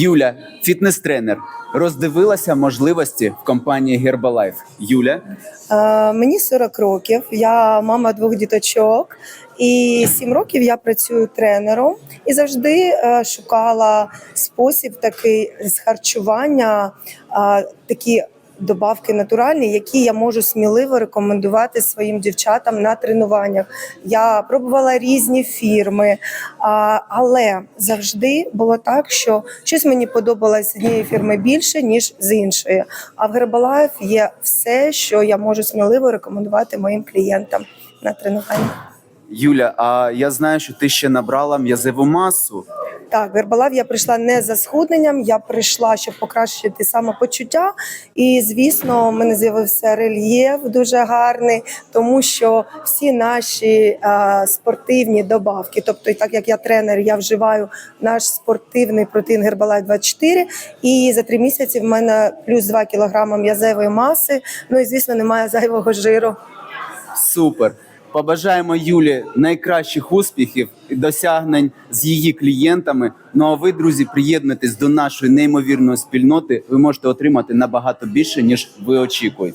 Юля, фітнес-тренер, роздивилася можливості в компанії Herbalife. Юля, Е, Мені 40 років, я мама двох діточок, і 7 років я працюю тренером і завжди е, шукала спосіб такий з харчування, е, такі добавки натуральні, які я можу сміливо рекомендувати своїм дівчатам на тренуваннях. Я пробувала різні фірми, але завжди було так, що щось мені подобалось з однієї фірми більше, ніж з іншої. А в Herbalife є все, що я можу сміливо рекомендувати моїм клієнтам на тренуванні. Юля, а я знаю, що ти ще набрала м'язеву масу. Так, в Herbalife я прийшла не за схудненням, я прийшла, щоб покращити самопочуття. І звісно, в мене з'явився рельєф дуже гарний, тому що всі наші е, спортивні добавки, тобто, так як я тренер, я вживаю наш спортивний протеїн Herbalife 24, і за три місяці в мене плюс 2 кілограми м'язевої маси. Ну і звісно, немає зайвого жиру. Супер. Побажаємо Юлі найкращих успіхів і досягнень з її клієнтами. Ну а ви, друзі, приєднуйтесь до нашої неймовірної спільноти. Ви можете отримати набагато більше, ніж ви очікуєте.